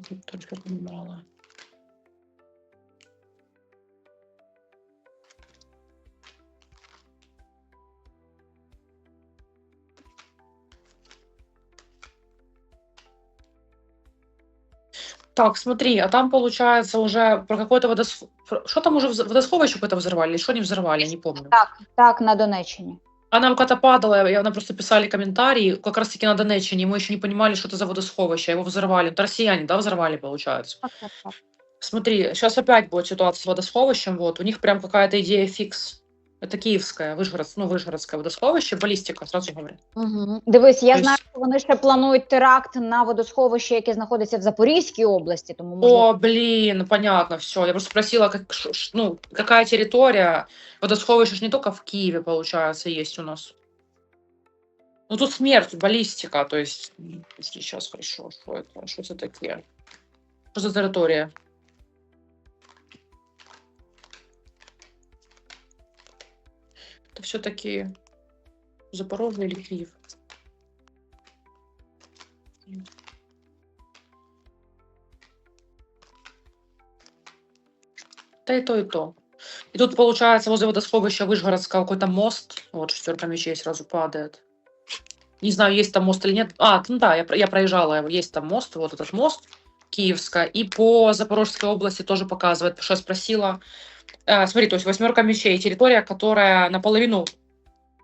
Тут Только понимала. Так, смотри, а там получается уже про какое-то водос... про- Что там уже водосховище какое-то взорвали? Что не взорвали, не помню. Так, так, на Донеччині. А нам когда падало, и нам просто писали комментарии, как раз таки на Донеччине, мы еще не понимали, что это за водосховище, его взорвали. Это россияне, да, взорвали, получается? Смотри, сейчас опять будет ситуация с водосховищем, вот, у них прям какая-то идея фикс. Это киевское, Вышгород, ну, Вышгородское водосховище, баллистика, сразу говорю. Угу. Дивись, я Тобто- знаю, що вони ще планують теракт на водосховище, яке знаходиться в Запорізькій області, тому можливо, О, блин, понятно, все. Я просто спросила, как, ш- ш- ну, какая территория. Водосховище ж не только в Киеве, получается, есть у нас. Ну, тут смерть, баллистика, то есть... м, Подожди, сейчас хорошо, что это? Что это такое? Что за территория? Это все-таки Запорожье или Киев? Да и то, и то. И тут, получается, возле водосховища Вышгородского какой-то мост. Вот, шестерка мечей сразу падает. Не знаю, есть там мост или нет. А, ну да, я, я проезжала. Есть там мост, вот этот мост Киевская. И по Запорожской области тоже показывает, потому что я спросила. Э, смотри, то есть восьмерка мечей. Территория, которая наполовину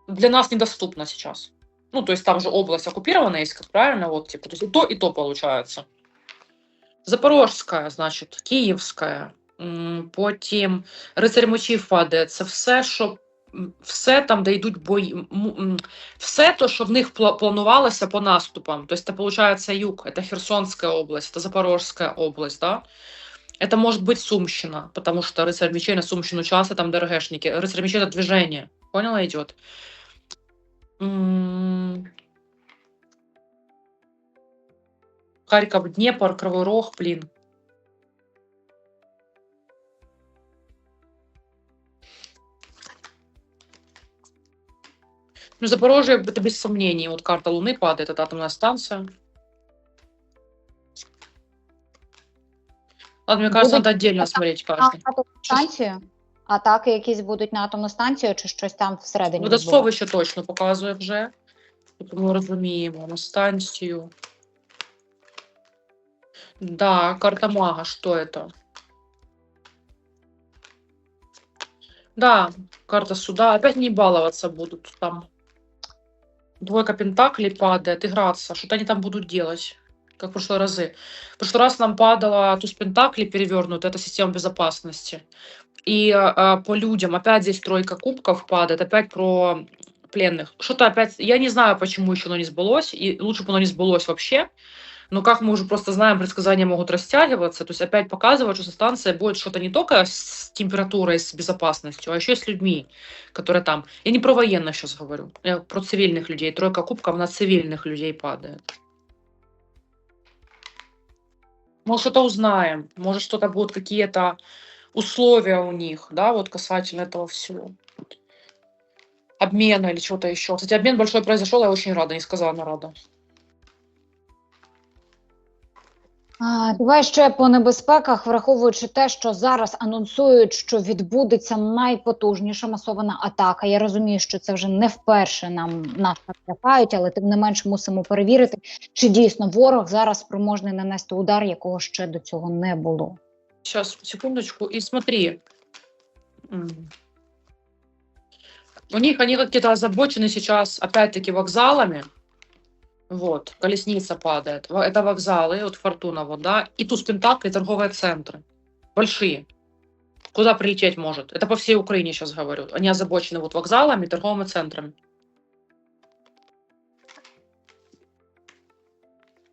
для нас недоступна сейчас. Ну, то есть там же область оккупирована есть, как правильно, вот, типа, то есть и то, и то получается. Запорожська, значить, Київська, м, потім Рицарь мечів падає. Це все, що м, все там, де йдуть бої, м, м, все то, що в них пла- планувалося по наступам. Тобто, це, виходить, юг, це Херсонська область, це Запорожська область, да? Это может быть Сумщина, потому что рыцарь мечей на Сумщину часто там ДРГшники. Рыцарь мечей это движение. Поняла, идет? М. Харьков, Днепр, Кривой Рог, блин. Ну, Запорожье, это без сомнений. Вот карта Луны падает, это атомная станция. Ладно, мне кажется, Будут надо отдельно смотреть на каждый. атомну станцію. Атаки якісь будуть на атомну станцію, чи щось там всередині. відбувається? Водосховище точно показує вже. Тобто ми розуміємо на станцію. Да, карта мага, что это? Да, карта суда. Опять не баловаться будут там. Двойка пентаклей падает, играться. Что-то они там будут делать, как в прошлые разы. В прошлый раз нам падала туз пентаклей перевернут, это система безопасности. И а, по людям опять здесь тройка кубков падает, опять про пленных. Что-то опять, я не знаю, почему еще оно не сбылось, и лучше бы оно не сбылось вообще. Но как мы уже просто знаем, предсказания могут растягиваться, то есть опять показывают, что со станцией будет что-то не только с температурой, с безопасностью, а еще и с людьми, которые там. Я не про военных сейчас говорю, я про цивильных людей. Тройка кубков на цивильных людей падает. Может, что-то узнаем, может, что-то будут какие-то условия у них, да, вот касательно этого всего. Обмена или чего-то еще. Кстати, обмен большой произошел, я очень рада, несказанно рада. Давай ще по небезпеках, враховуючи те, що зараз анонсують, що відбудеться найпотужніша масована атака. Я розумію, що це вже не вперше нам нас так але тим не менш мусимо перевірити, чи дійсно ворог зараз спроможний нанести удар, якого ще до цього не було. Сейчас, секундочку. И смотри. У них, они какие-то озабочены опять-таки, вокзалами. Вот, колесница падает. Это вокзалы, вот Фортуна, вот, да. И туз Пентакли, торговые центры. Большие. Куда прилететь может? Это по всей Украине сейчас говорю. Они озабочены вот вокзалами, торговыми центрами.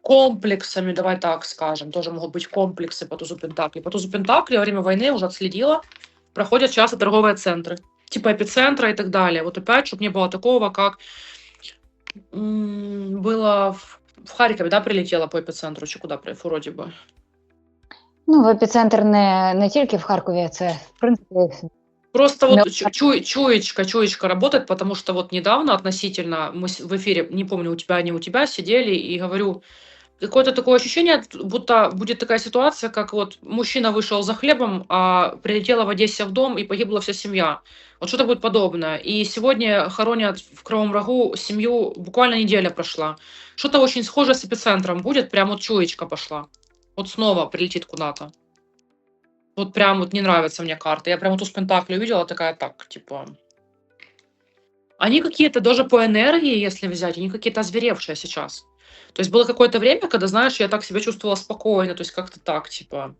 комплексами, давай так скажем, тоже могут быть комплексы по тузу Пентакли. По тузу Пентакли во время войны, уже отследила, проходят часто торговые центры, типа эпицентра и так далее. Вот опять, чтобы не было такого, как было в, в Харькове, да, прилетело по эпицентру, чи куда, при- вроде бы. Ну, в епіцентр не, не тільки в Харкові, це в принципі Просто вот Да. чу- чу- чуечка, чуечка работает, потому что вот недавно относительно мы с- в эфире, не помню, у тебя, не у тебя, сидели и говорю, какое-то такое ощущение, будто будет такая ситуация, как вот мужчина вышел за хлебом, а прилетела в Одессе в дом и погибла вся семья. Вот что-то будет подобное. И сегодня хоронят в Кривом Рогу семью, буквально неделя прошла. Что-то очень схожее с эпицентром будет, прям вот чуечка пошла. Вот снова прилетит куда-то. Вот прям вот не нравится мне карта. Я прям вот у Пентакли увидела, такая так, типа... Они какие-то даже по энергии, если взять, они какие-то озверевшие сейчас. То есть было какое-то время, когда, знаешь, я так себя чувствовала спокойно, то есть как-то так, типа.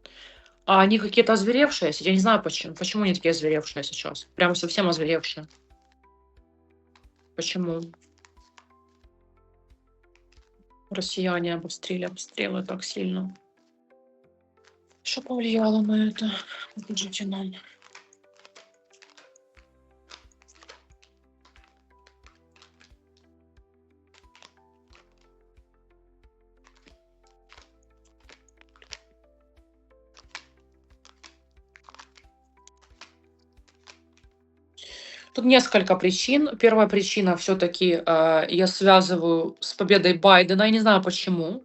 А они какие-то озверевшие. Я не знаю почему. Почему они такие озверевшие сейчас? Прям совсем озверевшие. Почему? Россияне обострили обстрелы так сильно. Что повлияло на это? Покажите нам. Тут несколько причин. Первая причина все-таки э, я связываю с победой Байдена. Я не знаю почему.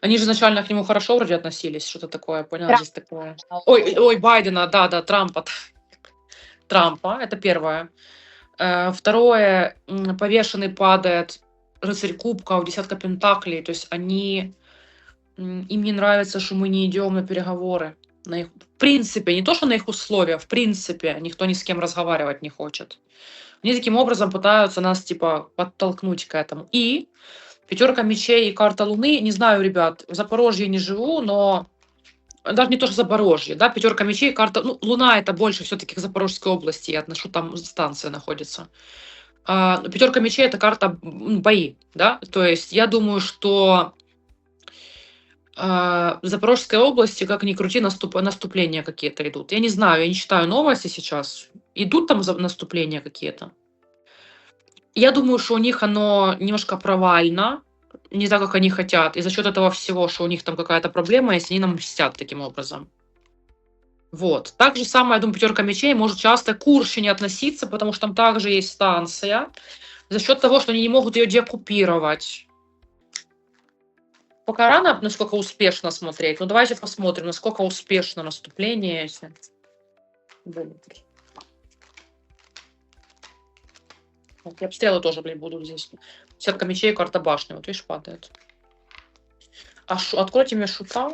Они же изначально к нему хорошо вроде относились, что-то такое, поняла, Трамп. здесь такое. Ой, ой, Байдена, да, да, Трампа. Трампа, это первое. Э, Второе, повешенный падает рыцарь кубков, десятка пентаклей, то есть они, им не нравится, что мы не идем на переговоры. На их, в принципе, не то, что на их условия, в принципе, никто ни с кем разговаривать не хочет. Они таким образом пытаются нас, типа, подтолкнуть к этому. И пятерка мечей и карта Луны, не знаю, ребят, в Запорожье не живу, но даже не то, что Запорожье, да, пятерка мечей, карта, ну, Луна это больше все-таки к Запорожской области, я отношу, там станция находится. А, пятерка мечей это карта м, бои, да, то есть я думаю, что в Запорожской области, как ни крути, наступ, наступления какие-то идут. Я не знаю, я не читаю новости сейчас. Идут там наступления какие-то? Я думаю, что у них оно немножко провально, не так, как они хотят. И за счет этого всего, что у них там какая-то проблема, если они нам мстят таким образом. Вот. Так же самое, я думаю, пятерка мечей может часто к Курщине относиться, потому что там также есть станция. За счет того, что они не могут ее деоккупировать. Пока рано, насколько успешно смотреть. Ну, давайте посмотрим, насколько успешно наступление. Если... будет. Вот, и обстрелы тоже, блин, будут здесь. Сетка мечей, карта башни. Вот видишь, падает. А шу... откройте мне шута.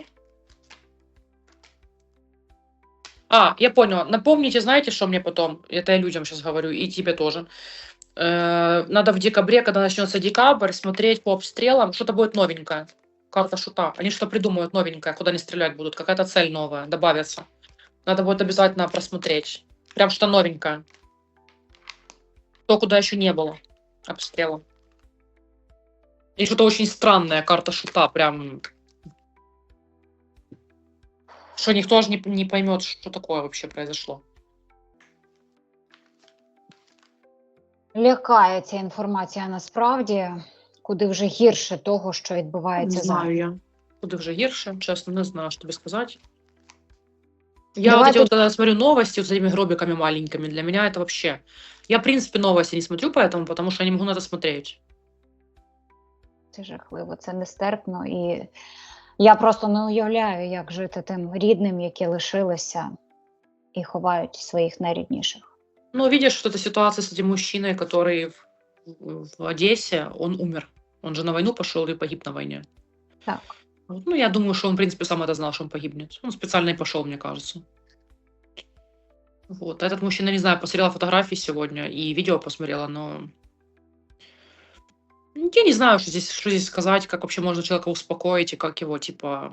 А, я поняла. Напомните, знаете, что мне потом? Это я людям сейчас говорю, и тебе тоже. Э, Надо в декабре, когда начнется декабрь, смотреть по обстрелам. Что-то будет новенькое Карта шута. Они что придумают новенькое, куда они стрелять будут. Какая-то цель новая добавится. Надо будет обязательно просмотреть. Прям что новенькое. То, куда еще не было обстрела. И что-то очень странное, карта шута, прям... Что никто же не, не поймет, что такое вообще произошло. Лякає ця інформація насправді, куди вже гірше того, що Не відбувається зараз. знаю я. Куди вже гірше, чесно, не знаю, що тобі сказати. Я Давай вот эти тут- вот когда смотрю новости вот с этими гробиками маленькими, для меня это вообще... Я, в принципе, новости не смотрю поэтому, потому что я не могу на это смотреть. Це жахливо, це нестерпно. І я просто не уявляю, як жити тим рідним, які лишилися і ховають своїх найрідніших. Ну, видишь, вот эта ситуация с этим мужчиной, который в, в Одессе, он умер. Он же на войну пошел и погиб на войне. Так. Ну, я думаю, что он, в принципе, сам это знал, что он погибнет. Он специально и пошел, мне кажется. Вот. а Этот мужчина, не знаю, посмотрела фотографии сегодня и видео посмотрела, но... Я не знаю, что здесь, что здесь сказать, как вообще можно человека успокоить и как его, типа...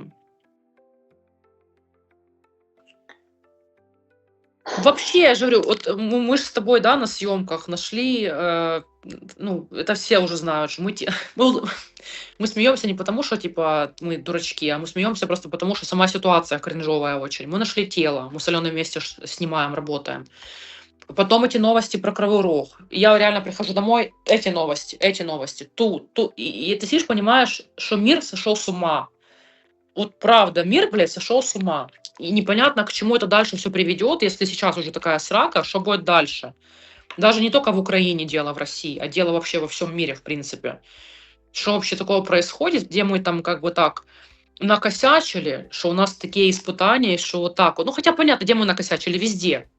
Вообще, я же говорю, вот м- мы же с тобой, да, на съемках нашли, э, ну, это все уже знают, что мы, те- мы, мы смеемся не потому, что, типа, мы дурачки, а мы смеемся просто потому, что сама ситуация кринжовая очень. Мы нашли тело, мы с Аленой вместе снимаем, работаем. Потом эти новости про Кривой Рог. Я реально прихожу домой, эти новости, эти новости, тут, тут. И, и ты сидишь, понимаешь, что мир сошел с ума. Вот правда, мир, блядь, сошел с ума. И непонятно, к чему это дальше все приведет, если сейчас уже такая срака, что будет дальше. Даже не только в Украине дело, в России, а дело вообще во всем мире, в принципе. что вообще такого происходит, где мы там как бы так накосячили, что у нас такие испытания, что вот так вот. Ну, хотя понятно, где мы накосячили, везде,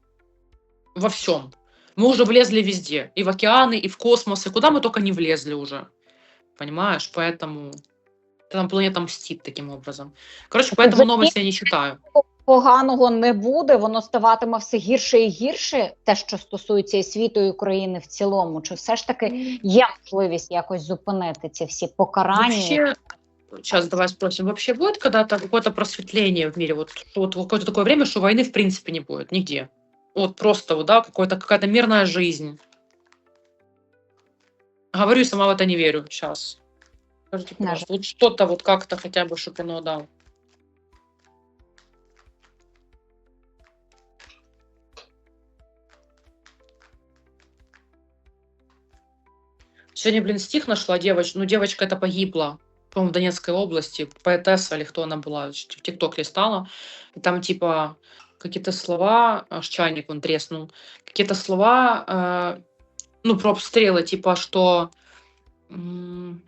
во всем. Мы уже влезли везде, и в океаны, и в космос, и куда мы только не влезли уже. Понимаешь? Поэтому там планета мстит таким образом. Короче, поэтому новости я не читаю. Поганого не буде, воно ставатиме все гірше і гірше, те, що стосується і світу і України в цілому. Чи все ж таки є можливість якось зупинити ці всі покарання? Вообще, сейчас давай спросим, вообще будет когда-то какое-то просветление в мире? Вот, что вот какое-то такое время, что войны в принципе не будет нигде. Вот просто, вот, да, какое-то, какая-то мирная жизнь. Говорю, и сама в это не верю сейчас. Скажите, пожалуйста, вот что-то вот как-то хотя бы, чтобы оно, да. Сегодня, блин, стих нашла девочка. Ну, девочка это погибла, по-моему, в Донецкой области. Поэтесса или кто она была, в ТикТок листала. И там типа какие-то слова, аж чайник он треснул, какие-то слова, э, ну, про обстрелы, типа, что м,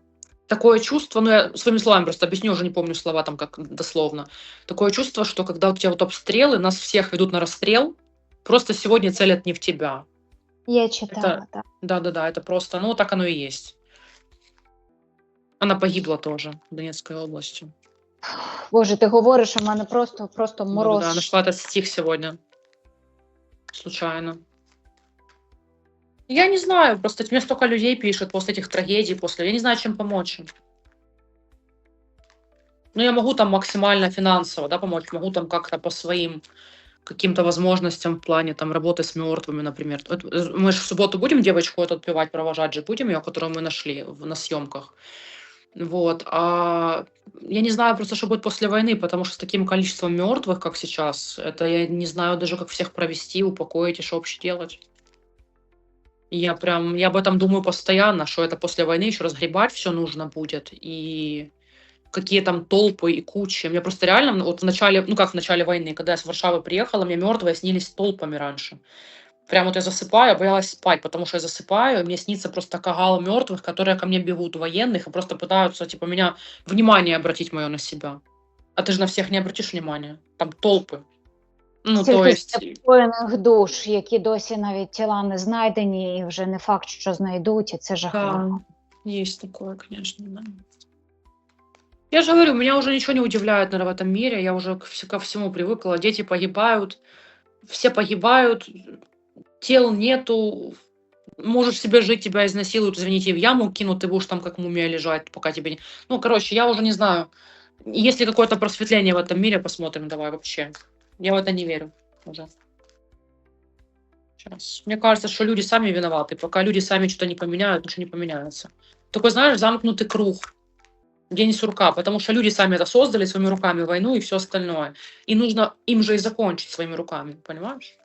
такое чувство, ну, я своими словами просто объясню, уже не помню слова там как дословно. Такое чувство, что когда у тебя вот обстрелы, нас всех ведут на расстрел, просто сегодня целят не в тебя. Я читала, Это- так. Да-да-да, это просто, ну, так оно и есть. Она погибла тоже в Донецкой области. Боже, ти говориш, у мене просто, просто Да, мороз. да, нашла этот стих сегодня. Случайно. Я не знаю, просто мне столько людей пишет после этих трагедий, после... Я не знаю, чем помочь им. Ну, я могу там максимально финансово, да, помочь, могу там как-то по своим каким-то возможностям в плане там работы с мертвыми, например. Э, Мы же в субботу будем девочку эту отпевать, провожать же будем ее, которую мы нашли на съемках. Вот. А я не знаю просто, что будет после войны, потому что с таким количеством мертвых, как сейчас, это я не знаю даже, как всех провести, упокоить и что вообще делать. Я прям, я об этом думаю постоянно, что это после войны еще разгребать все нужно будет, и какие там толпы и кучи. Мне просто реально, ну, вот в начале, ну как в начале войны, когда я с Варшавы приехала, мне мертвые снились толпами раньше. Прям вот я засыпаю, боялась спать, потому что я засыпаю, и мне снится просто кагал мертвых, которые ко мне бегут, военных, и просто пытаются, типа, меня, внимание обратить мое на себя. А ты же на всех не обратишь внимания. Там толпы. Ну, то Стільки есть... непокоєних душ, які досі навіть тіла не знайдені, і вже не факт, що знайдуть, і це жахливо. Да, есть такое, конечно, да. Я же говорю, меня уже ничего не удивляет, наверное, в этом мире. Я уже к вс- ко всему привыкла. Дети погибают, все погибают, тел нету. Можешь себе жить, тебя изнасилуют, извините, в яму кинут, ты будешь там как мумия лежать, пока тебе не... Ну, короче, я уже не знаю. Есть ли какое-то просветление в этом мире, посмотрим давай вообще. Я в это не верю. Сейчас. Мне кажется, что люди сами виноваты. Пока люди сами что-то не поменяют, ничего не поменяется. Такой, знаешь, замкнутый круг. День сурка. Потому что люди сами это создали своими руками войну и все остальное. И нужно им же и закончить своими руками. Понимаешь?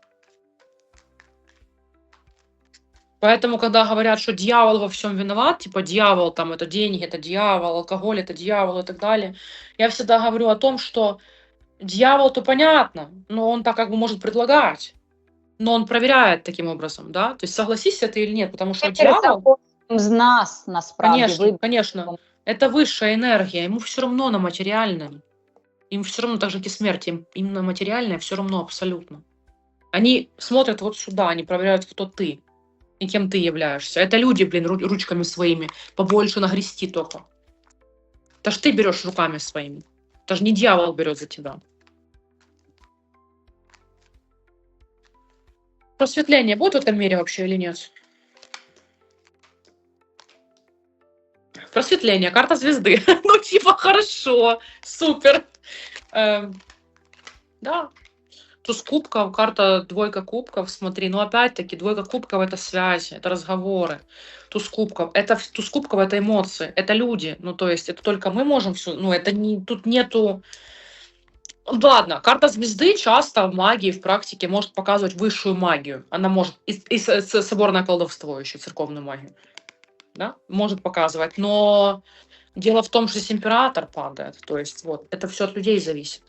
Поэтому, когда говорят, что дьявол во всем виноват, типа дьявол там это деньги, это дьявол, алкоголь это дьявол и так далее, я всегда говорю о том, что дьявол-то понятно, но он так как бы может предлагать, но он проверяет таким образом, да? То есть согласись ты или нет, потому что дьявол, з нас насправді конечно, конечно, это высшая энергия, ему все равно на материальное, им все равно так же, как и смерть, им, им на материальное все равно абсолютно. Они смотрят вот сюда, они проверяют, кто ты и кем ты являешься. Это люди, блин, ру- ручками своими побольше нагрести только. Это ж ты берешь руками своими. Это же не дьявол берет за тебя. Просветление будет в этом мире вообще или нет? Просветление, карта звезды. ну, типа, хорошо, супер. Эм, да. Туз кубков, карта двойка кубков, смотри, ну опять-таки двойка кубков это связи, это разговоры. Туз кубков, это туз кубков это эмоции, это люди, ну то есть это только мы можем все, ну это не, тут нету, Ладно, карта звезды часто в магии, в практике может показывать высшую магию. Она может, и, и с- соборное колдовство еще, церковную магию. Да, может показывать. Но дело в том, что здесь император падает. То есть вот, это все от людей зависит.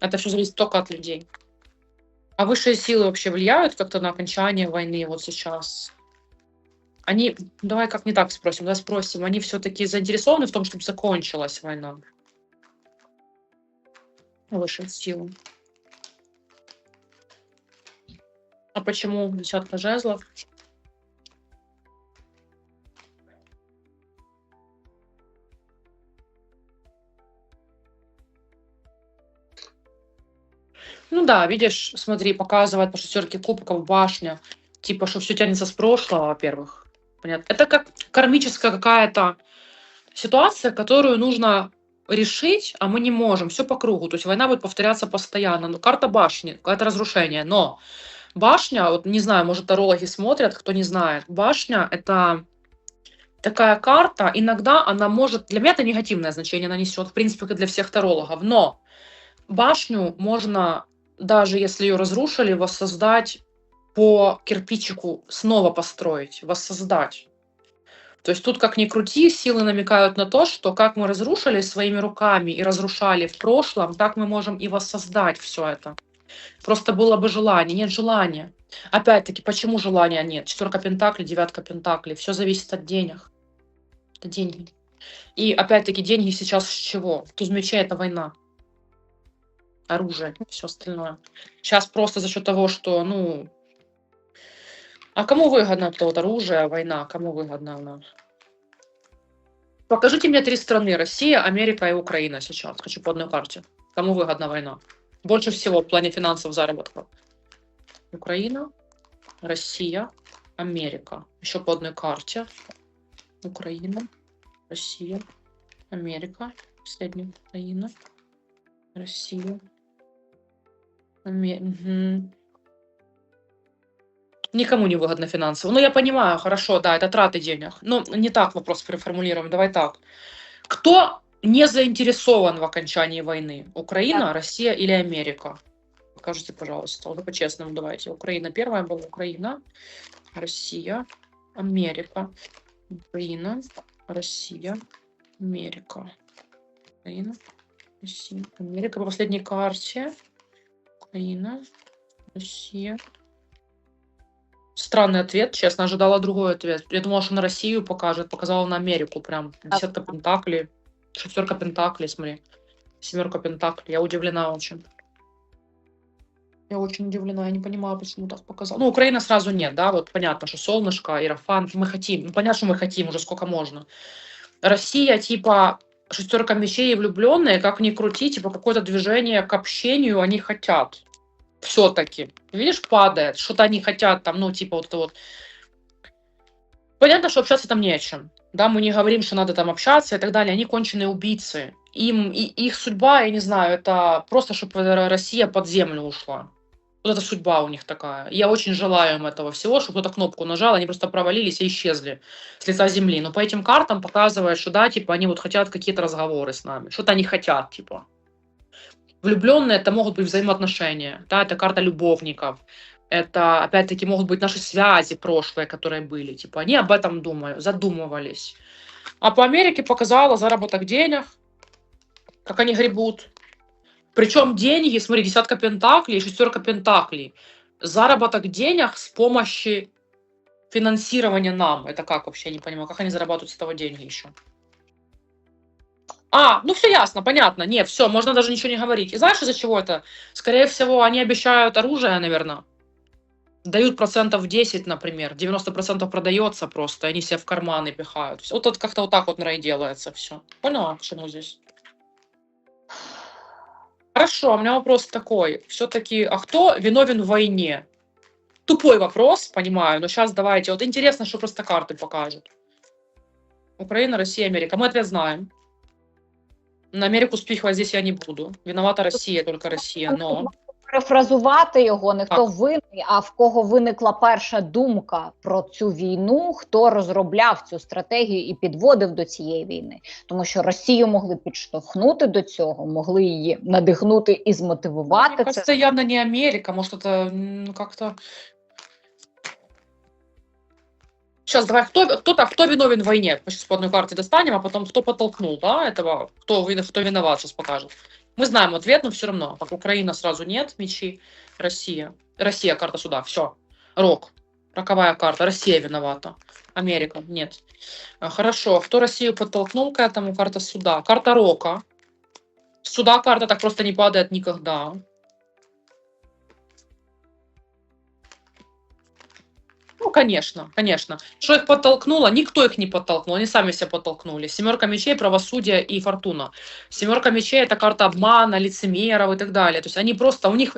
Это все зависит только от людей. А высшие силы вообще влияют как-то на окончание войны вот сейчас? Они, давай как не так спросим, давай спросим, они все-таки заинтересованы в том, чтобы закончилась война? Высшую силу. А почему десятка жезлов? Ну да, видишь, смотри, показывает по шестерке кубков башня. Типа, что все тянется с прошлого, во-первых. Понятно. Это как кармическая какая-то ситуация, которую нужно решить, а мы не можем. Все по кругу. То есть война будет повторяться постоянно. Ну, карта башни, это разрушение. Но башня, вот не знаю, может, тарологи смотрят, кто не знает. Башня — это такая карта, иногда она может... Для меня это негативное значение она несет, в принципе, как для всех тарологов. Но башню можно, даже если ее разрушили, воссоздать по кирпичику, снова построить, воссоздать. То есть тут, как ни крути, силы намекают на то, что как мы разрушили своими руками и разрушали в прошлом, так мы можем и воссоздать все это. Просто было бы желание. Нет желания. Опять-таки, почему желания нет? Четверка пентаклей, девятка пентаклей. Все зависит от денег. Это деньги. И опять-таки, деньги сейчас с чего? Туз мечей – это война. Оружие, все остальное. Сейчас просто за счет того, что, ну... А кому выгодно то вот оружие, война? Кому выгодно она? Покажите мне три страны. Россия, Америка и Украина сейчас. Хочу по одной карте. Кому выгодна война? Больше всего в плане финансов заработка. Украина, Россия, Америка. Еще по одной карте. Украина, Россия, Америка. Последняя Украина, Россия, Америка. Никому не выгодно финансово. Ну, я понимаю, хорошо, да, это траты денег. Но не так вопрос переформулируем. Давай так. Кто не заинтересован в окончании войны? Украина, Россия или Америка? Покажите, пожалуйста. Вот по-честному давайте. Украина первая была. Украина, Россия, Америка. Украина, Россия, Америка. Украина, Россия, Америка. По последней карте. Украина, Россия. Странный ответ, честно, ожидала другой ответ. Я думала, что на Россию покажет, показала на Америку прям. Десятка пентаклей, шестерка пентаклей, смотри. Семерка пентаклей. Я удивлена очень. Я очень удивлена, я не понимаю, почему так показал. Ну, Украина сразу нет, да, вот понятно, что солнышко, Иерофант, мы хотим. Ну, понятно, что мы хотим, уже сколько можно. Россия, типа, шестерка мечей и влюбленные, как ни крути, типа, какое-то движение к общению они хотят. Все-таки. Видишь, падает. Что-то они хотят там, ну, типа, вот это вот. Понятно, что общаться там не о чем. Да, мы не говорим, что надо там общаться и так далее. Они конченые убийцы. Им, и, их судьба, я не знаю, это просто, чтобы Россия под землю ушла. Вот это судьба у них такая. Я очень желаю им этого всего, чтобы кто-то кнопку нажал, они просто провалились и исчезли с лица земли. Но по этим картам показывает, что да, типа, они вот хотят какие-то разговоры с нами. Что-то они хотят, типа. Влюбленные это могут быть взаимоотношения, да, это карта любовников. Это, опять-таки, могут быть наши связи прошлые, которые были. Типа, они об этом думают, задумывались. А по Америке показала заработок денег, как они гребут. Причем деньги, смотри, десятка пентаклей, шестерка пентаклей. Заработок денег с помощью финансирования нам. Это как вообще, я не понимаю, как они зарабатывают с этого деньги еще? А, ну все ясно, понятно. Нет, все, можно даже ничего не говорить. И знаешь, из-за чего это? Скорее всего, они обещают оружие, наверное. Дают процентов 10, например. 90% продается просто, они себе в карманы пихают. Вот это как-то вот так вот, наверное, делается все. Поняла, к чему здесь? Хорошо, у меня вопрос такой. Все-таки, а кто виновен в войне? Тупой вопрос, понимаю, но сейчас давайте. Вот интересно, что просто карты покажут. Украина, Россия, Америка. Мы ответ знаем. На Америку спихивать здесь я не буду. Виновата Россия, только Россия, но... Перефразувати його не хто винний, а в кого виникла перша думка про цю війну, хто розробляв цю стратегію і підводив до цієї війни. Тому що Росію могли підштовхнути до цього, могли її надихнути і змотивувати це. кажется, явно не Америка, может, это м, как-то... Сейчас, давай, кто, кто, кто виновен в войне? Мы сейчас по одной карте достанем, а потом кто подтолкнул, да, этого, кто, кто виноват, сейчас покажет. Мы знаем ответ, но все равно. Как Украина сразу нет, мечи, Россия. Россия, карта сюда, все. Рок. Роковая карта. Россия виновата. Америка. Нет. А, Хорошо. Кто Россию подтолкнул к этому? Карта суда. Карта Рока. Суда карта так просто не падает никогда. Ну, конечно, конечно. Что их подтолкнуло? Никто их не подтолкнул, они сами себя подтолкнули. Семерка мечей, правосудие и фортуна. Семерка мечей это карта обмана, лицемеров и так далее. То есть они просто, у них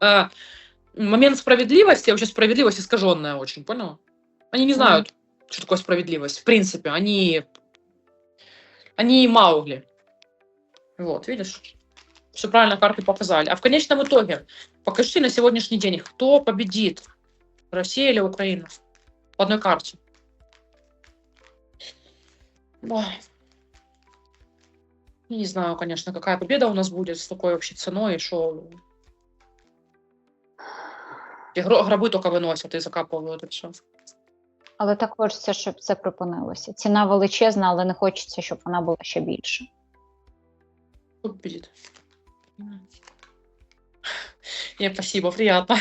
э, момент справедливости, вообще справедливость искаженная очень, понял? Они не знают, что такое справедливость. В принципе, они, они Маугли. Вот, видишь? Все правильно карты показали. А в конечном итоге, покажите на сегодняшний день, кто победит, Россия или Украина? По одной карте. Ой. Я Не знаю, конечно, какая победа у нас будет с такой вообще ценой, и что и гро- гробы только выносят и закапывают, и все. Але так хочеться, щоб це припинилося. Ціна величезна, але не хочеться, щоб вона була ще більше. Кто победит? Не, спасибо, приятно.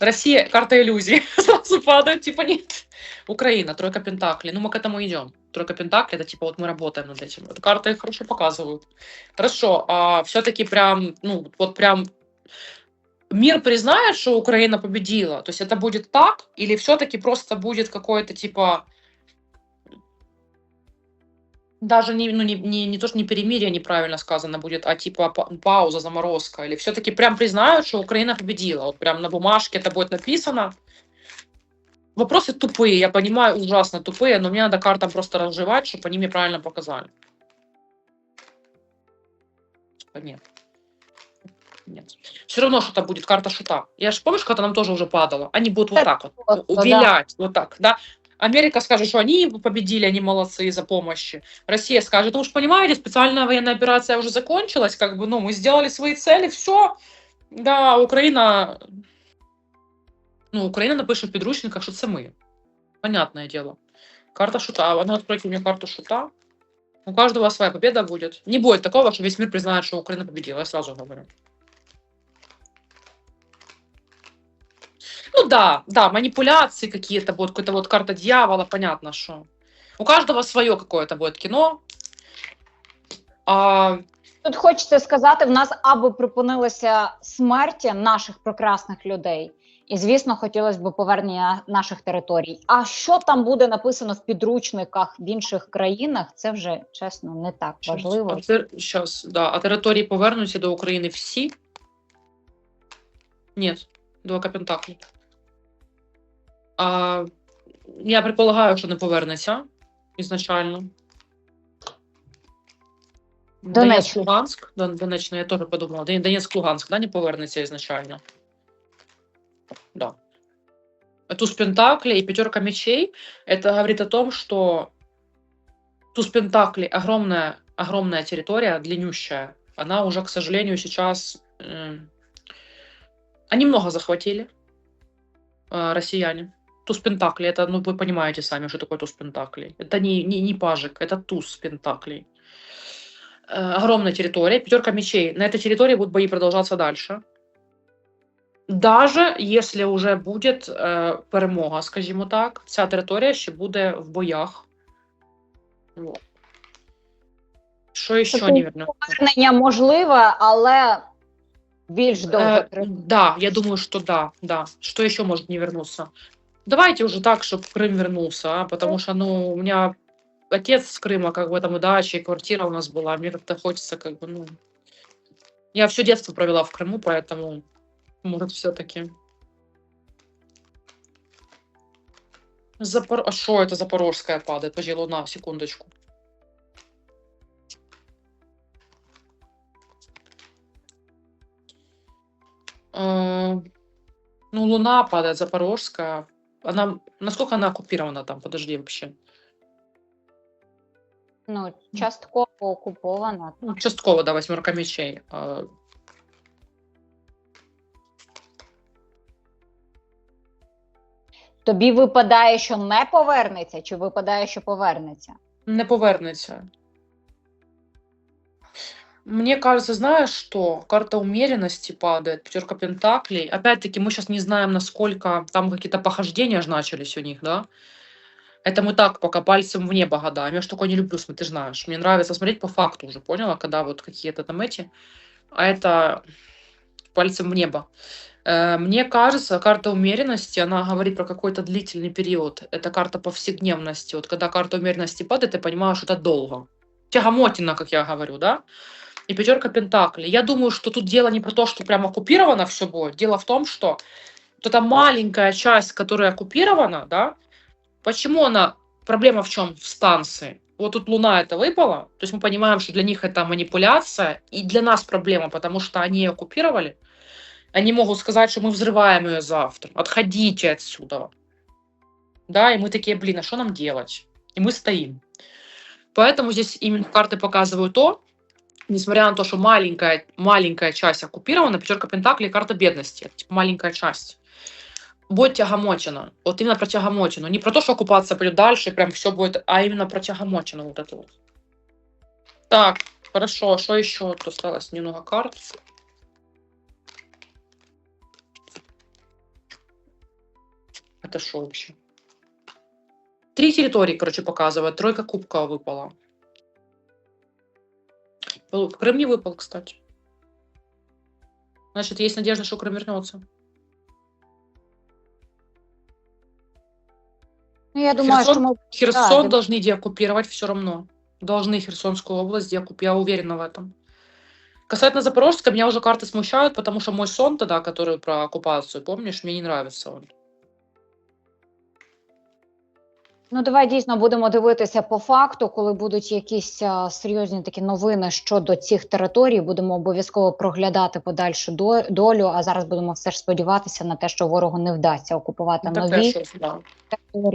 Россия, карта иллюзий. Сразу падает, типа нет. Украина, тройка пентаклей. Ну, мы к этому идем. Тройка пентаклей, это типа вот мы работаем над этим. Вот карты хорошо показывают. Хорошо, а все-таки прям, ну, вот прям мир признает, что Украина победила? То есть это будет так? Или все-таки просто будет какое-то типа даже не, ну, не, не, не то, что не перемирие неправильно сказано будет, а типа па- пауза, заморозка. Или все-таки прям признают, что Украина победила. Вот прям на бумажке это будет написано. Вопросы тупые, я понимаю, ужасно тупые, но мне надо картам просто разжевать, чтобы они мне правильно показали. Типа нет. Нет. Все равно что-то будет карта шута. Я же помнишь, когда нам тоже уже падало? Они будут вот так вот Просто, да. увилять, вот так, да. Америка скажет, что они победили, они молодцы за помощи. Россия скажет, ну уж понимаете, специальная военная операция уже закончилась, как бы, ну, мы сделали свои цели, все. Да, Украина, ну, Украина напишет в підручниках, що це ми. Понятное дело. Карта шута. А ну, откройте мне карту шута. У каждого своя победа будет. Не будет такого, что весь мир признает, что Украина победила, я сразу говорю. Ну да, да, манипуляции какие-то будут, какая-то вот карта дьявола, понятно, что. У каждого свое какое-то будет кино. А, Тут хочеться сказати: в нас або припинилися смерті наших прекрасних людей, і звісно, хотілося б повернення наших територій. А що там буде написано в підручниках в інших країнах, це вже чесно не так важливо. А тер... Сейчас, да. А території повернуться до України всі? Нет, двока Пентаклів. А, я предполагаю, що не повернеться ізначально. Донецьк. Донецьк, Луганськ. Дон- Донеччина, я теж подумала. Дон- Донецьк, Луганськ, да, не повернеться ізначально. Да. Туз Пентаклей и пятерка мечей, это говорит о том, что туз Пентаклей огромная, огромная территория, длиннющая. Она уже, к сожалению, сейчас... э, они много захватили, э, россияне. Туз Пентаклей, это, ну, вы понимаете сами, что такое туз Пентаклей. Это не, не, не пажик, это туз Пентаклей. Э, огромная территория, пятерка мечей. На этой территории будут бои продолжаться дальше. Даже если уже будет е, перемога, скажімо так, ця територія ще буде в боях. Вот. Що ще Тобто не вернется? Повернення можливе, але більш довго Э, триває. да, я думаю, что да, да. Что еще может не вернуться? Давайте уже так, чтобы Крым вернулся, а, потому что, ну, у меня отец с Крыма, как бы там и дача, и квартира у нас была, мне как-то хочется, как бы, ну... Я все детство провела в Крыму, поэтому, может, все-таки... Запор... А что это Запорожская падает? Подожди, луна, секундочку. Э, Ну, Луна падает, Запорожская. Она, насколько она оккупирована там? Подожди, вообще. Ну, частково окупована. Ну, частково, да, восьмерка мечей. Тобі випадає, що не повернеться, чи випадає, що повернеться? Не повернеться. Мне кажется, знаешь что? Карта умеренности падает, пятерка пентаклей. Опять-таки, мы сейчас не знаем, насколько там какие-то похождения же начались у них, да? Это мы так, пока пальцем в небо гадаем. Я ж такое не люблю, смотри, ты знаешь. Мне нравится смотреть по факту уже, поняла? Когда вот какие-то там эти. А это пальцем в небо. Э, Мне кажется, карта умеренности, она говорит про какой-то длительный период. Это карта повседневности. Вот когда карта умеренности падает, ты понимаешь, что это долго. Тягомотина, как я говорю, да? И пятерка пентаклей. Я думаю, что тут дело не про то, что прям оккупировано все будет. Дело в том, что вот эта маленькая часть, которая оккупирована, да, почему она, проблема в чем? В станции. Вот тут Луна это выпала, то есть мы понимаем, что для них это манипуляция, и для нас проблема, потому что они ее оккупировали. Они могут сказать, что мы взрываем ее завтра, отходите отсюда. Да, и мы такие, блин, а что нам делать? И мы стоим. Поэтому здесь именно карты показывают то, несмотря на то, что маленькая, маленькая часть оккупирована, пятерка пентаклей, карта бедности, это типа маленькая часть. Будет тягомотина. Вот именно про тягомотину. Не про то, что оккупация пойдет дальше, прям все будет, а именно про тягомотину вот это вот. Так, хорошо, а что еще? Тут осталось немного карт. Это что вообще? Три территории, короче, показывает. Тройка кубка выпала. Крым не выпал, кстати. Значит, есть надежда, что Крым вернется. Ну, я думаю, Херсон? що ми Херсон Да, должны деоккупировать все равно. Должны Херсонскую область деоккупировать. Я уверена в этом. Касательно Запорожска, меня уже карты смущают, потому что мой сон тогда, который про оккупацию, помнишь, мне не нравится он. Ну, давай дійсно будемо дивитися по факту, коли будуть якісь а, серйозні такі новини щодо цих територій. Будемо обов'язково проглядати подальшу до- долю. А зараз будемо все ж сподіватися на те, що ворогу не вдасться окупувати нові території.